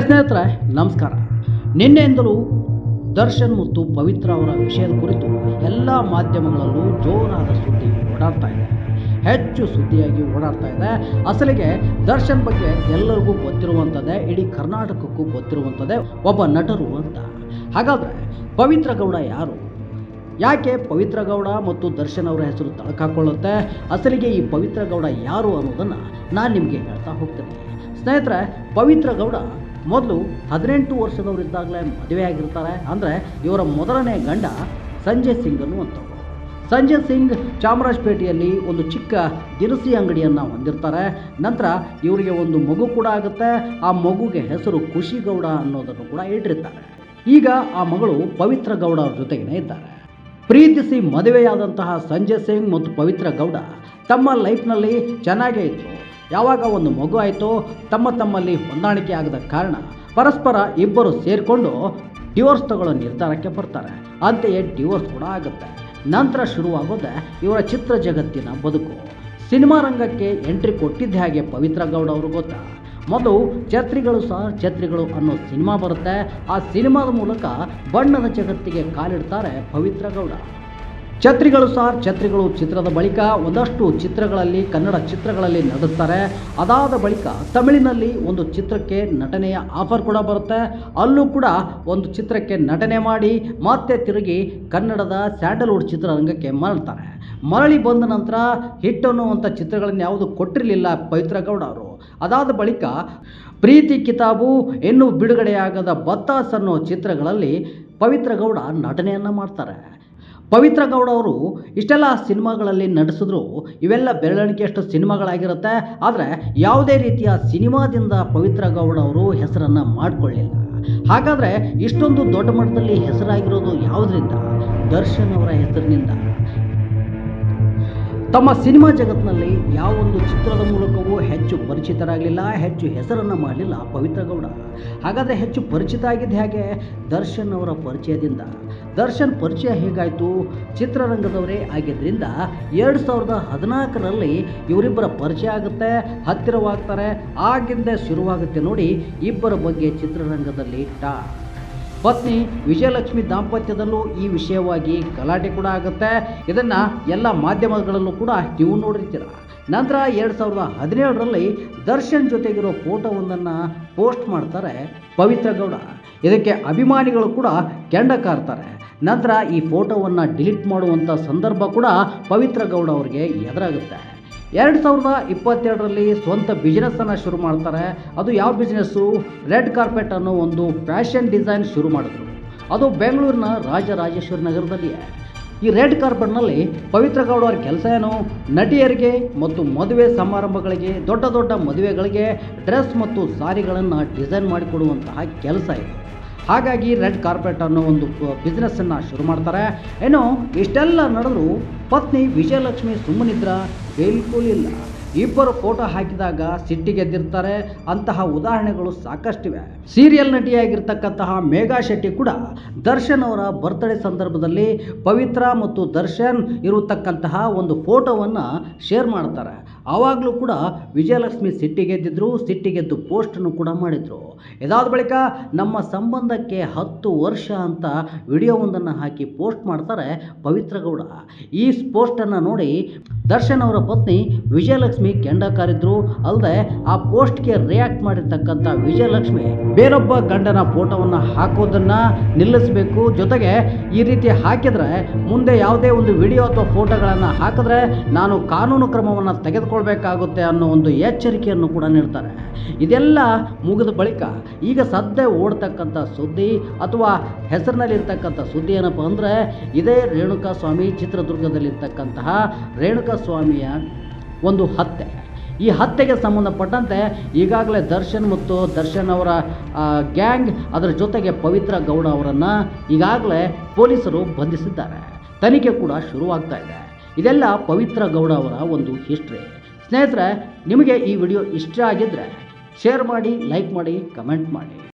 ಸ್ನೇಹಿತರೆ, ನಮಸ್ಕಾರ. ನಿನ್ನೆಯಿಂದಲೂ ದರ್ಶನ್ ಮತ್ತು ಪವಿತ್ರ ಅವರ ವಿಷಯದ ಕುರಿತು ಎಲ್ಲ ಮಾಧ್ಯಮಗಳಲ್ಲೂ ಜೋರಾದ ಸುದ್ದಿ ಓಡಾಡ್ತಾ ಇದೆ. ಹೆಚ್ಚು ಸುದ್ದಿಯಾಗಿ ಓಡಾಡ್ತಾ ಇದೆ. ಅಸಲಿಗೆ ದರ್ಶನ್ ಬಗ್ಗೆ ಎಲ್ಲರಿಗೂ ಗೊತ್ತಿರುವಂಥದ್ದೇ, ಇಡೀ ಕರ್ನಾಟಕಕ್ಕೂ ಗೊತ್ತಿರುವಂಥದ್ದೇ ಒಬ್ಬ ನಟರು ಅಂತ. ಹಾಗಾದರೆ ಪವಿತ್ರ ಗೌಡ ಯಾರು? ಯಾಕೆ ಪವಿತ್ರ ಗೌಡ ಮತ್ತು ದರ್ಶನ್ ಅವರ ಹೆಸರು ತಳಕಾಕೊಳ್ಳುತ್ತೆ? ಅಸಲಿಗೆ ಈ ಪವಿತ್ರ ಗೌಡ ಯಾರು ಅನ್ನೋದನ್ನು ನಾನು ನಿಮಗೆ ಹೇಳ್ತಾ ಹೋಗ್ತೇನೆ. ಸ್ನೇಹಿತರೆ, ಪವಿತ್ರ ಗೌಡ ಮೊದಲು ಹದಿನೆಂಟು ವರ್ಷದವರಿದ್ದಾಗಲೇ ಮದುವೆ ಆಗಿರ್ತಾರೆ. ಅಂದರೆ ಇವರ ಮೊದಲನೇ ಗಂಡ ಸಂಜಯ್ ಸಿಂಗ್ ಅನ್ನುವಂಥವ್ರು. ಸಂಜಯ್ ಸಿಂಗ್ ಚಾಮರಾಜಪೇಟೆಯಲ್ಲಿ ಒಂದು ಚಿಕ್ಕ ದಿನಸಿ ಅಂಗಡಿಯನ್ನು ಹೊಂದಿರ್ತಾರೆ. ನಂತರ ಇವರಿಗೆ ಒಂದು ಮಗು ಕೂಡ ಆಗುತ್ತೆ. ಆ ಮಗುಗೆ ಹೆಸರು ಖುಷಿ ಗೌಡ ಅನ್ನೋದನ್ನು ಕೂಡ ಇಟ್ಟಿರ್ತಾರೆ. ಈಗ ಆ ಮಗಳು ಪವಿತ್ರ ಗೌಡ ಅವ್ರ ಜೊತೆಗೇ ಇದ್ದಾರೆ. ಪ್ರೀತಿಸಿ ಮದುವೆಯಾದಂತಹ ಸಂಜಯ್ ಸಿಂಗ್ ಮತ್ತು ಪವಿತ್ರ ಗೌಡ ತಮ್ಮ ಲೈಫ್ನಲ್ಲಿ ಚೆನ್ನಾಗೇ ಇತ್ತು ಯಾವಾಗ ಒಂದು ಮಗು ಆಯಿತೋ ತಮ್ಮ ತಮ್ಮಲ್ಲಿ ಹೊಂದಾಣಿಕೆ ಆಗದ ಕಾರಣ ಪರಸ್ಪರ ಇಬ್ಬರು ಸೇರಿಕೊಂಡು ಡಿವೋರ್ಸ್ ತಗೊಳ್ಳೋ ನಿರ್ಧಾರಕ್ಕೆ ಬರ್ತಾರೆ. ಅಂತೆಯೇ ಡಿವೋರ್ಸ್ ಕೂಡ ಆಗುತ್ತೆ. ನಂತರ ಶುರುವಾಗೋದೆ ಇವರ ಚಿತ್ರ ಜಗತ್ತಿನ ಬದುಕು. ಸಿನಿಮಾ ರಂಗಕ್ಕೆ ಎಂಟ್ರಿ ಕೊಟ್ಟಿದ್ದ ಹಾಗೆ ಪವಿತ್ರ ಗೌಡ ಅವರು ಗೊತ್ತಾ? ಮೊದಲು ಛತ್ರಿಗಳು ಸಹ ಛತ್ರಿಗಳು ಅನ್ನೋ ಸಿನಿಮಾ ಬರುತ್ತೆ. ಆ ಸಿನಿಮಾದ ಮೂಲಕ ಬಣ್ಣದ ಜಗತ್ತಿಗೆ ಕಾಲಿಡ್ತಾರೆ ಪವಿತ್ರ ಗೌಡ. ಛತ್ರಿಗಳು ಸಾರ್ ಛತ್ರಿಗಳು ಚಿತ್ರದ ಬಳಿಕ ಒಂದಷ್ಟು ಚಿತ್ರಗಳಲ್ಲಿ, ಕನ್ನಡ ಚಿತ್ರಗಳಲ್ಲಿ ನಟಿಸ್ತಾರೆ ಅದಾದ ಬಳಿಕ ತಮಿಳಿನಲ್ಲಿ ಒಂದು ಚಿತ್ರಕ್ಕೆ ನಟನೆಯ ಆಫರ್ ಕೂಡ ಬರುತ್ತೆ. ಅಲ್ಲೂ ಕೂಡ ಒಂದು ಚಿತ್ರಕ್ಕೆ ನಟನೆ ಮಾಡಿ ಮತ್ತೆ ತಿರುಗಿ ಕನ್ನಡದ ಸ್ಯಾಂಡಲ್ವುಡ್ ಚಿತ್ರರಂಗಕ್ಕೆ ಮರಳ್ತಾರೆ. ಮರಳಿ ಬಂದ ನಂತರ ಹಿಟ್ ಅನ್ನುವಂಥ ಚಿತ್ರಗಳನ್ನು ಯಾವುದು ಕೊಟ್ಟಿರಲಿಲ್ಲ ಪವಿತ್ರ ಗೌಡ ಅವರು. ಅದಾದ ಬಳಿಕ ಪ್ರೀತಿ ಕಿತಾಬು ಇನ್ನೂ ಬಿಡುಗಡೆಯಾಗದ ಬತ್ತಾಸ್ ಅನ್ನೋ ಚಿತ್ರಗಳಲ್ಲಿ ಪವಿತ್ರ ಗೌಡ ನಟನೆಯನ್ನು ಮಾಡ್ತಾರೆ. ಪವಿತ್ರ ಗೌಡ ಅವರು ಇಷ್ಟೆಲ್ಲ ಸಿನಿಮಾಗಳಲ್ಲಿ ನಟಿಸಿದ್ರು, ಇವೆಲ್ಲ ಬೆರಳಿಕೆಯಷ್ಟು ಸಿನಿಮಾಗಳಾಗಿರುತ್ತೆ. ಆದರೆ ಯಾವುದೇ ರೀತಿಯ ಸಿನಿಮಾದಿಂದ ಪವಿತ್ರ ಗೌಡ ಅವರು ಹೆಸರನ್ನು ಮಾಡಿಕೊಳ್ಳಿಲ್ಲ. ಹಾಗಾದರೆ ಇಷ್ಟೊಂದು ದೊಡ್ಡ ಮಟ್ಟದಲ್ಲಿ ಹೆಸರಾಗಿರೋದು ಯಾವುದರಿಂದ? ದರ್ಶನ್ ಅವರ ಹೆಸರಿನಿಂದ. ತಮ್ಮ ಸಿನಿಮಾ ಜಗತ್ತಿನಲ್ಲಿ ಯಾವೊಂದು ಚಿತ್ರದ ಮೂಲಕವೂ ಹೆಚ್ಚು ಪರಿಚಿತರಾಗಲಿಲ್ಲ, ಹೆಚ್ಚು ಹೆಸರನ್ನು ಮಾಡಲಿಲ್ಲ ಪವಿತ್ರ ಗೌಡ. ಹಾಗಾದರೆ ಹೆಚ್ಚು ಪರಿಚಿತ ಆಗಿದ್ದ ಹೇಗೆ? ದರ್ಶನ್ ಅವರ ಪರಿಚಯದಿಂದ. ದರ್ಶನ್ ಪರಿಚಯ ಹೇಗಾಯಿತು? ಚಿತ್ರರಂಗದವರೇ ಆಗಿದ್ದರಿಂದ ಎರಡು ಸಾವಿರದ ಹದಿನಾಲ್ಕರಲ್ಲಿ ಇವರಿಬ್ಬರ ಪರಿಚಯ ಆಗುತ್ತೆ, ಹತ್ತಿರವಾಗ್ತಾರೆ, ಆಗಿಂದ ಶುರುವಾಗುತ್ತೆ ನೋಡಿ ಇಬ್ಬರ ಬಗ್ಗೆ ಚಿತ್ರರಂಗದಲ್ಲಿ ಟಾ ಪತ್ನಿ ವಿಜಯಲಕ್ಷ್ಮಿ ದಾಂಪತ್ಯದಲ್ಲೂ ಈ ವಿಷಯವಾಗಿ ಗಲಾಟೆ ಕೂಡ ಆಗುತ್ತೆ. ಇದನ್ನು ಎಲ್ಲ ಮಾಧ್ಯಮಗಳಲ್ಲೂ ಕೂಡ ನೀವು ನೋಡಿರ್ತೀರ. ನಂತರ ಎರಡು ಸಾವಿರದ ಹದಿನೇಳರಲ್ಲಿ ದರ್ಶನ್ ಜೊತೆಗಿರೋ ಫೋಟೋವೊಂದನ್ನು ಪೋಸ್ಟ್ ಮಾಡ್ತಾರೆ ಪವಿತ್ರ ಗೌಡ. ಇದಕ್ಕೆ ಅಭಿಮಾನಿಗಳು ಕೂಡ ಕೆಂಡ ಕಾರ್ತಾರೆ. ನಂತರ ಈ ಫೋಟೋವನ್ನು ಡಿಲೀಟ್ ಮಾಡುವಂಥ ಸಂದರ್ಭ ಕೂಡ ಪವಿತ್ರ ಗೌಡ ಅವರಿಗೆ ಎದುರಾಗುತ್ತೆ. ಎರಡು ಸಾವಿರದ ಇಪ್ಪತ್ತೆರಡರಲ್ಲಿ ಸ್ವಂತ ಬಿಸ್ನೆಸ್ಸನ್ನು ಶುರು ಮಾಡ್ತಾರೆ. ಅದು ಯಾವ ಬಿಸ್ನೆಸ್ಸು ರೆಡ್ ಕಾರ್ಪೆಟ್ ಅನ್ನೋ ಒಂದು ಫ್ಯಾಷನ್ ಡಿಸೈನ್ ಶುರು ಮಾಡಿದ್ರು. ಅದು ಬೆಂಗಳೂರಿನ ರಾಜರಾಜೇಶ್ವರಿ ನಗರದಲ್ಲಿಯೇ. ಈ ರೆಡ್ ಕಾರ್ಪೆಟ್ನಲ್ಲಿ ಪವಿತ್ರ ಗೌಡ ಅವರ ಕೆಲಸ ಏನು? ನಟಿಯರಿಗೆ ಮತ್ತು ಮದುವೆ ಸಮಾರಂಭಗಳಿಗೆ, ದೊಡ್ಡ ದೊಡ್ಡ ಮದುವೆಗಳಿಗೆ ಡ್ರೆಸ್ ಮತ್ತು ಸಾರಿಗಳನ್ನು ಡಿಸೈನ್ ಮಾಡಿಕೊಡುವಂತಹ ಕೆಲಸ ಇದು. ಹಾಗಾಗಿ ರೆಡ್ ಕಾರ್ಪೆಟ್ ಅನ್ನೋ ಒಂದು ಬಿಸ್ನೆಸ್ಸನ್ನು ಶುರು ಮಾಡ್ತಾರೆ. ಏನು ಇಷ್ಟೆಲ್ಲ ನಡೆದ್ರು ಪತ್ನಿ ವಿಜಯಲಕ್ಷ್ಮಿ ಸುಮ್ಮನಿದ್ರ ಬಿಲ್ಕುಲ್ ಇಬ್ಬರು ಫೋಟೋ ಹಾಕಿದಾಗ ಸಿಟ್ಟಿಗೆದ್ದಿರ್ತಾರೆ ಅಂತಹ ಉದಾಹರಣೆಗಳು ಸಾಕಷ್ಟಿವೆ. ಸೀರಿಯಲ್ ನಟಿಯಾಗಿರ್ತಕ್ಕಂತಹ ಮೇಘಾ ಶೆಟ್ಟಿ ಕೂಡ ದರ್ಶನ್ ಅವರ ಬರ್ತ್ಡೇ ಸಂದರ್ಭದಲ್ಲಿ ಪವಿತ್ರ ಮತ್ತು ದರ್ಶನ್ ಇರತಕ್ಕಂತಹ ಒಂದು ಫೋಟೋವನ್ನು ಶೇರ್ ಮಾಡ್ತಾರೆ. ಆವಾಗಲೂ ಕೂಡ ವಿಜಯಲಕ್ಷ್ಮಿ ಸಿಟ್ಟಿಗೆದ್ದಿದ್ರು ಸಿಟ್ಟಿಗೆದ್ದು ಪೋಸ್ಟನ್ನು ಕೂಡ ಮಾಡಿದರು. ಇದಾದ ಬಳಿಕ ನಮ್ಮ ಸಂಬಂಧಕ್ಕೆ ಹತ್ತು ವರ್ಷ ಅಂತ ವಿಡಿಯೋವೊಂದನ್ನು ಹಾಕಿ ಪೋಸ್ಟ್ ಮಾಡ್ತಾರೆ ಪವಿತ್ರ ಗೌಡ. ಈ ಪೋಸ್ಟನ್ನು ನೋಡಿ ದರ್ಶನ್ ಅವರ ಪತ್ನಿ ವಿಜಯಲಕ್ಷ್ಮಿ ಕೆಂಡ ಕಾರಿದ್ರು. ಅಲ್ಲದೆ ಆ ಪೋಸ್ಟ್ಗೆ ರಿಯಾಕ್ಟ್ ಮಾಡಿರ್ತಕ್ಕಂಥ ವಿಜಯಲಕ್ಷ್ಮಿ ಬೇರೊಬ್ಬ ಗಂಡನ ಫೋಟೋವನ್ನು ಹಾಕೋದನ್ನು ನಿಲ್ಲಿಸಬೇಕು. ಜೊತೆಗೆ ಈ ರೀತಿ ಹಾಕಿದರೆ ಮುಂದೆ ಯಾವುದೇ ಒಂದು ವಿಡಿಯೋ ಅಥವಾ ಫೋಟೋಗಳನ್ನು ಹಾಕಿದ್ರೆ ನಾನು ಕಾನೂನು ಕ್ರಮವನ್ನು ತೆಗೆದುಕೊಳ್ಬೇಕಾಗುತ್ತೆ ಅನ್ನೋ ಒಂದು ಎಚ್ಚರಿಕೆಯನ್ನು ಕೂಡ ನೀಡ್ತಾರೆ. ಇದೆಲ್ಲ ಮುಗಿದ ಬಳಿಕ ಈಗ ಸದ್ಯ ಓಡ್ತಕ್ಕಂಥ ಸುದ್ದಿ ಅಥವಾ ಹೆಸರಿನಲ್ಲಿರ್ತಕ್ಕಂಥ ಸುದ್ದಿ ಏನಪ್ಪ ಅಂದರೆ ಇದೇ ರೇಣುಕಾ ಸ್ವಾಮಿ ಚಿತ್ರದುರ್ಗದಲ್ಲಿರ್ತಕ್ಕಂತಹ ರೇಣುಕಾ ಸ್ವಾಮಿಯ ಒಂದು ಹತ್ಯೆ. ಈ ಹತ್ಯೆಗೆ ಸಂಬಂಧಪಟ್ಟಂತೆ ಈಗಾಗಲೇ ದರ್ಶನ್ ಮತ್ತು ದರ್ಶನ್ ಅವರ ಗ್ಯಾಂಗ್ ಅದರ ಜೊತೆಗೆ ಪವಿತ್ರ ಗೌಡ ಅವರನ್ನು ಈಗಾಗಲೇ ಪೊಲೀಸರು ಬಂಧಿಸಿದ್ದಾರೆ. ತನಿಖೆ ಕೂಡ ಶುರುವಾಗ್ತಾ ಇದೆ. ಇದೆಲ್ಲ ಪವಿತ್ರ ಗೌಡ ಅವರ ಒಂದು ಹಿಸ್ಟ್ರಿ. ಸ್ನೇಹಿತರೆ ನಿಮಗೆ ಈ ವಿಡಿಯೋ ಇಷ್ಟ ಆಗಿದ್ದರೆ ಶೇರ್ ಮಾಡಿ ಲೈಕ್ ಮಾಡಿ ಕಮೆಂಟ್ ಮಾಡಿ.